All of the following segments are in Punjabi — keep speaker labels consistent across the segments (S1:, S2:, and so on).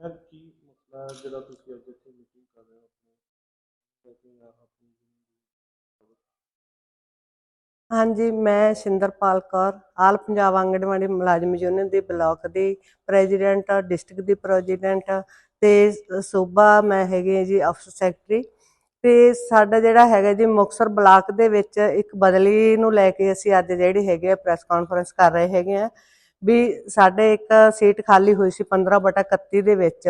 S1: ਸਰ, ਕੀ ਮਸਲਾ ਹੈ ਜਿਹੜਾ ਤੁਸੀਂ ਅੱਜ ਇੱਥੇ ਮੀਟਿੰਗ ਕਰ ਰਹੇ ਹੋ ਆਪਣੇ? setting ਆਪਣੀ
S2: ਹਾਂਜੀ, ਮੈਂ ਸ਼ਿੰਦਰਪਾਲ ਕੌਰ, ਆਲ ਪੰਜਾਬ ਆਂਗਣਵਾੜੀ ਮੁਲਾਜ਼ਮ ਯੂਨੀਅਨ ਦੀ ਬਲਾਕ ਦੀ ਪ੍ਰੈਜ਼ੀਡੈਂਟ, ਡਿਸਟ੍ਰਿਕਟ ਦੀ ਪ੍ਰੈਜ਼ੀਡੈਂਟ ਤੇ ਸੂਬਾ ਮੈਂ ਹੈਗੀ ਹਾਂ ਜੀ ਅਫਸਰ ਸੈਕਟਰੀ ਤੇ ਸਾਡਾ ਜਿਹੜਾ ਹੈਗਾ ਜੀ ਮੁਕਤਸਰ ਬਲਾਕ ਦੇ ਵਿੱਚ ਇੱਕ ਬਦਲੀ ਨੂੰ ਲੈ ਕੇ ਅਸੀਂ ਅੱਜ ਜਿਹੜੀ ਹੈਗੇ ਆ ਪ੍ਰੈਸ ਕਾਨਫਰੰਸ ਕਰ ਰਹੇ ਹੈਗੇ ਆ। ਵੀ ਸਾਡੇ ਇੱਕ ਸੀਟ ਖਾਲੀ ਹੋਈ ਸੀ 15 ਬਟਾ 31 ਦੇ ਵਿੱਚ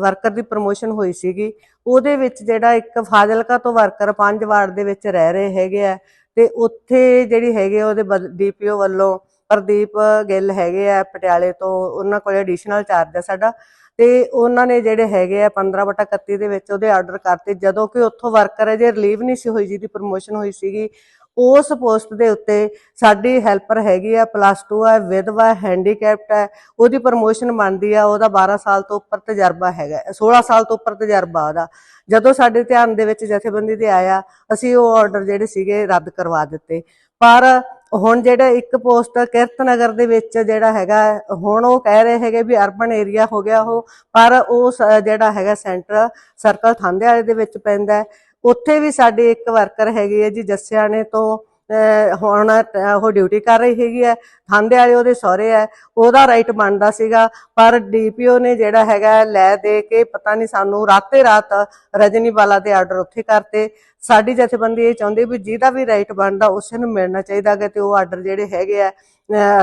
S2: ਵਰਕਰ ਦੀ ਪ੍ਰਮੋਸ਼ਨ ਹੋਈ ਸੀਗੀ। ਉਹਦੇ ਵਿੱਚ ਜਿਹੜਾ ਇੱਕ ਫਾਜ਼ਿਲਕਾ ਤੋਂ ਵਰਕਰ ਪੰਜ ਵਾਰਡ ਦੇ ਵਿੱਚ ਰਹਿ ਰਹੇ ਹੈਗੇ ਆ ਤੇ ਉੱਥੇ ਜਿਹੜੀ ਹੈਗੇ ਆ ਉਹਦੇ ਡੀਪੀਓ ਵੱਲੋਂ ਪ੍ਰਦੀਪ ਗਿੱਲ ਹੈਗੇ ਆ ਪਟਿਆਲੇ ਤੋਂ, ਉਹਨਾਂ ਕੋਲ ਐਡੀਸ਼ਨਲ ਚਾਰਜ ਆ ਸਾਡਾ। ਤੇ ਉਹਨਾਂ ਨੇ ਜਿਹੜੇ ਹੈਗੇ ਆ 15 ਬਟਾ 31 ਦੇ ਵਿੱਚ ਉਹਦੇ ਆਰਡਰ ਕਰਤੇ। ਜਦੋਂ ਕਿ ਉੱਥੋਂ ਵਰਕਰ ਹੈ ਜੇ ਰਿਲੀਵ ਨਹੀਂ ਸੀ ਹੋਈ ਜਿਹਦੀ ਪ੍ਰਮੋਸ਼ਨ ਹੋਈ ਸੀਗੀ ਉਸ ਪੋਸਟ ਦੇ ਉੱਤੇ ਸਾਡੀ ਹੈਲਪਰ ਹੈਗੀ ਆ ਪਲੱਸ 2 ਹੈ ਵਿਧਵਾ ਹੈਂਡੀਕੈਪਟ ਹੈ ਉਹਦੀ ਪ੍ਰਮੋਸ਼ਨ ਬਣਦੀ ਆ, ਉਹਦਾ 12 ਸਾਲ ਤੋਂ ਉੱਪਰ ਤਜਰਬਾ ਹੈਗਾ 16 ਸਾਲ ਤੋਂ ਉੱਪਰ ਤਜਰਬਾ ਉਹਦਾ। ਜਦੋਂ ਸਾਡੇ ਧਿਆਨ ਦੇ ਵਿੱਚ ਜਥੇਬੰਦੀ ਦੇ ਆਇਆ, ਅਸੀਂ ਉਹ ਆਰਡਰ ਜਿਹੜੇ ਸੀਗੇ ਰੱਦ ਕਰਵਾ ਦਿੱਤੇ। ਪਰ ਹੁਣ ਜਿਹੜਾ ਇੱਕ ਪੋਸਟ ਕਿਰਤ ਨਗਰ ਦੇ ਵਿੱਚ ਜਿਹੜਾ ਹੈਗਾ, ਹੁਣ ਉਹ ਕਹਿ ਰਹੇ ਹੈਗੇ ਵੀ ਅਰਬਨ ਏਰੀਆ ਹੋ ਗਿਆ ਉਹ, ਪਰ ਉਹ ਸ- ਜਿਹੜਾ ਹੈਗਾ ਸੈਂਟਰ ਸਰਕਲ ਥਾਂਦੇ ਵਾਲੇ ਦੇ ਵਿੱਚ ਪੈਂਦਾ ਉੱਥੇ ਵੀ ਸਾਡੇ ਇੱਕ ਵਰਕਰ ਹੈਗੇ ਹੈ ਜੀ ਜੱਸਿਆਣੇ ਤੋਂ, ਅਹ, ਹੁਣ ਉਹ ਡਿਊਟੀ ਕਰ ਰਹੀ ਹੈਗੀ ਹੈ, ਥਾਂਦੇ ਵਾਲੇ ਉਹਦੇ ਸਹੁਰੇ ਹੈ, ਉਹਦਾ ਰਾਈਟ ਬਣਦਾ ਸੀਗਾ, ਪਰ ਡੀਪੀਓ ਨੇ ਜਿਹੜਾ ਹੈਗਾ ਲੈ ਦੇ ਕੇ ਪਤਾ ਨਹੀਂ ਸਾਨੂੰ ਰਾਤੇ ਰਾਤ ਰਜਨੀ ਬਾਲਾ ਦੇ ਆਰਡਰ ਉੱਥੇ ਕਰਤੇ ਸਾਡੀ ਜਥੇਬੰਦੀ ਇਹ ਚਾਹੁੰਦੀ ਵੀ ਜਿਹਦਾ ਵੀ ਰਾਈਟ ਬਣਦਾ ਉਸੇ ਨੂੰ ਮਿਲਣਾ ਚਾਹੀਦਾ ਕਿ ਤੇ ਉਹ ਆਰਡਰ ਜਿਹੜੇ ਹੈਗੇ ਆ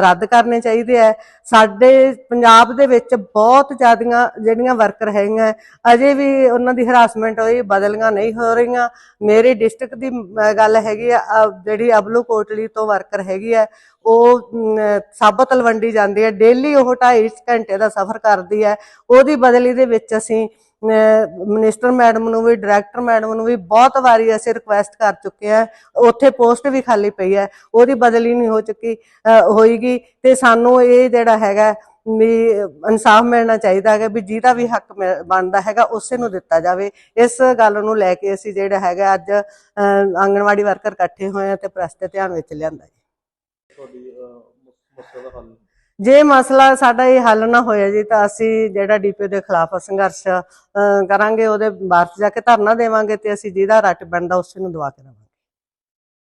S2: ਰੱਦ ਕਰਨੇ ਚਾਹੀਦੇ ਆ। ਸਾਡੇ ਪੰਜਾਬ ਦੇ ਵਿੱਚ ਬਹੁਤ ਜ਼ਿਆਦੀਆਂ ਜਿਹੜੀਆਂ ਵਰਕਰ ਹੈਗੀਆਂ, ਅਜੇ ਵੀ ਉਹਨਾਂ ਦੀ ਹਰਾਸਮੈਂਟ ਹੋਈ, ਬਦਲੀਆਂ ਨਹੀਂ ਹੋ ਰਹੀਆਂ। ਮੇਰੇ ਡਿਸਟ੍ਰਿਕਟ ਦੀ ਗੱਲ ਹੈਗੀ ਆ, ਅਹ, ਜਿਹੜੀ ਅਬਲੂ ਕੋਟਲੀ ਤੋਂ ਵਰਕਰ ਹੈਗੀ ਆ, ਉਹ ਸਾਬਤ ਤਲਵੰਡੀ ਜਾਂਦੀ ਹੈ ਡੇਲੀ ਉਹ 2.5 ਘੰਟੇ ਦਾ ਸਫ਼ਰ ਕਰਦੀ ਹੈ ਉਹਦੀ ਬਦਲੀ ਦੇ ਵਿੱਚ ਅਸੀਂ ਮਿਨਿਸਟਰ ਮੈਡਮ ਨੂੰ ਵੀ ਡਾਇਰੈਕਟਰ ਮੈਡਮ ਨੂੰ ਵੀ ਬਹੁਤ ਵਾਰੀ ਅਸੀਂ ਰਿਕੁਐਸਟ ਕਰ ਚੁੱਕੇ ਆ। ਉੱਥੇ ਪੋਸਟ ਵੀ ਖਾਲੀ ਪਈ ਹੈ ਉਹਦੀ ਬਦਲੀ ਨਹੀਂ ਹੋ ਚੁੱਕੀ ਅਹ, ਤੇ ਸਾਨੂੰ ਇਹ ਜਿਹੜਾ ਹੈਗਾ ਵੀ ਇਨਸਾਫ ਮਿਲਣਾ ਚਾਹੀਦਾ ਹੈ ਵੀ ਜਿਹਦਾ ਵੀ ਹੱਕ ਮਿਲ- ਬਣਦਾ ਹੈਗਾ ਉਸੇ ਨੂੰ ਦਿੱਤਾ ਜਾਵੇ। ਇਸ ਗੱਲ ਨੂੰ ਲੈ ਕੇ ਅਸੀਂ ਜਿਹੜਾ ਹੈਗਾ ਅੱਜ ਅਹ, ਆਂਗਣਵਾੜੀ ਵਰਕਰ ਇਕੱਠੇ ਹੋਏ ਆ ਤੇ ਪ੍ਰੈਸ ਦੇ ਧਿਆਨ ਵਿੱਚ ਲਿਆਂਦਾ ਜੀ।
S1: ਤੁਹਾਡੀ ਮਸਲੇ ਦਾ ਹੱਲ।
S2: ਜੇ ਮਸਲਾ ਸਾਡਾ ਇਹ ਹੱਲ ਨਾ ਹੋਇਆ ਜੀ ਤਾਂ ਅਸੀਂ ਜਿਹੜਾ ਡੀਪੀ ਦੇ ਖਿਲਾਫ ਸੰਘਰਸ਼ ਅਹ, ਕਰਾਂਗੇ ਉਹਦੇ ਬਾਅਦ ਜਾ ਕੇ ਧਰਨਾ ਦੇਵਾਂਗੇ ਤੇ ਅਸੀਂ ਜਿਹਦਾ ਰੱਟ ਬਣਦਾ ਉਸੇ ਨੂੰ ਦਵਾ ਕੇ ਦੇਵਾਂਗੇ।